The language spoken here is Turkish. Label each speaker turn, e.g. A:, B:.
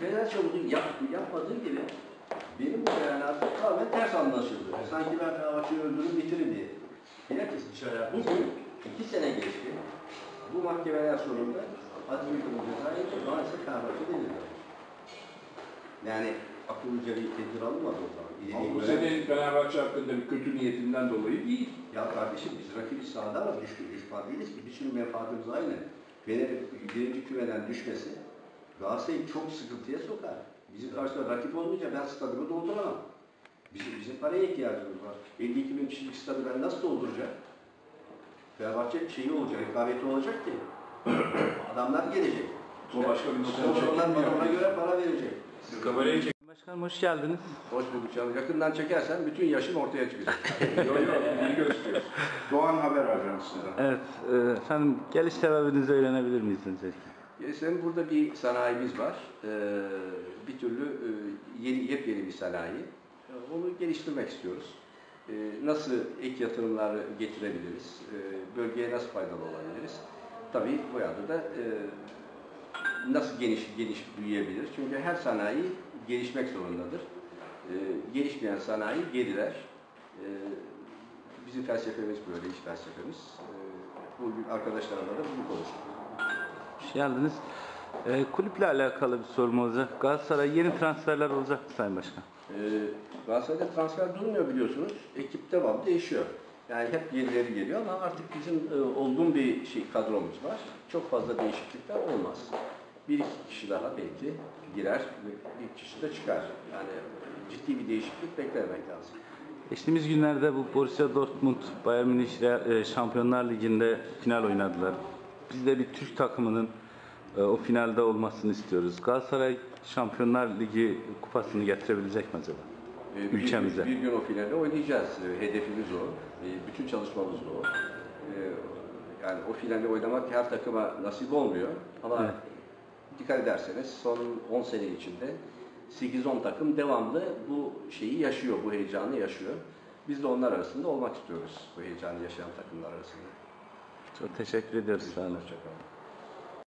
A: Fenerbahçe bunu yap, yapmadığı gibi benim bu beyanatım tamamen ters anlaşıldı. Sanki ben Fenerbahçe'yi öldürür bitiririm diye. Bilakis bugün iki sene geçti. Bu mahkemeler sonunda adli hüküm cezayı maalesef Fenerbahçe denildi. Yani akıllıca bir tedbir alınmadı o zaman. İleri
B: Ama bu
A: giden-
B: senin Fenerbahçe hakkında bir kötü niyetinden dolayı değil.
A: Ya kardeşim biz rakibi sahada ama düşman değiliz ki. Bir sürü menfaatimiz aynı. Fener'in birinci kümeden düşmesi Galatasaray'ı çok sıkıntıya sokar. Bizim karşıda rakip olmayınca ben stadımı dolduramam. Bizim, bizim paraya ihtiyacımız var. 52 bin kişilik stadı ben nasıl dolduracağım? Fenerbahçe şeyi olacak, rekabeti olacak ki. Adamlar gelecek.
B: O başka bir
A: onlar bana ona göre para verecek.
B: Kamerayı çek.
C: Başkanım hoş geldiniz.
A: Hoş bulduk canım. Yakından çekersen bütün yaşım ortaya çıkacak.
B: Yok yok, iyi gösteriyor. Doğan Haber Ajansı'ndan.
C: Evet, e, efendim geliş sebebinizi öğrenebilir miyiz öncelikle?
A: Bizim burada bir sanayimiz var. Ee, bir türlü e, yeni yepyeni bir sanayi. Ee, Onu geliştirmek istiyoruz. Ee, nasıl ek yatırımlar getirebiliriz? Ee, bölgeye nasıl faydalı olabiliriz? Tabii bu yanda da e, nasıl geniş geniş büyüyebilir? Çünkü her sanayi gelişmek zorundadır. Ee, gelişmeyen sanayi geriler. Ee, bizim felsefemiz böyle, iş felsefemiz. Ee, bugün arkadaşlarımla da bunu konuştuk.
C: Geldiniz. E, kulüple alakalı bir sorum olacak. Galatasaray yeni transferler olacak mı Sayın Başkan?
A: Ee, Galatasaray'da transfer durmuyor biliyorsunuz. Ekip devamlı değişiyor. Yani hep yenileri geliyor ama artık bizim e, olgun bir şey kadromuz var. Çok fazla değişiklikler olmaz. Bir iki kişi daha belki girer, bir kişi de çıkar. Yani ciddi bir değişiklik beklemek lazım.
C: Geçtiğimiz günlerde bu Borussia Dortmund Bayern Münih e, Şampiyonlar Ligi'nde final oynadılar. Biz de bir Türk takımının e, o finalde olmasını istiyoruz. Galatasaray Şampiyonlar Ligi kupasını getirebilecek mi acaba?
A: Ee, bir-
C: Ülkemize.
A: Bir, gün o finalde oynayacağız. Ee, Hedefimiz o. Ee, Bütün çalışmamız o. Ee, Yani o finalde oynamak her takıma nasip olmuyor. Ama
C: Evet.
A: dikkat ederseniz son 10 sene içinde 8-10 takım devamlı bu şeyi yaşıyor, bu heyecanı yaşıyor. Biz de onlar arasında olmak istiyoruz. Bu heyecanı yaşayan takımlar arasında.
C: Çok teşekkür ediyoruz. Sağ olun.
A: Hoşçakalın.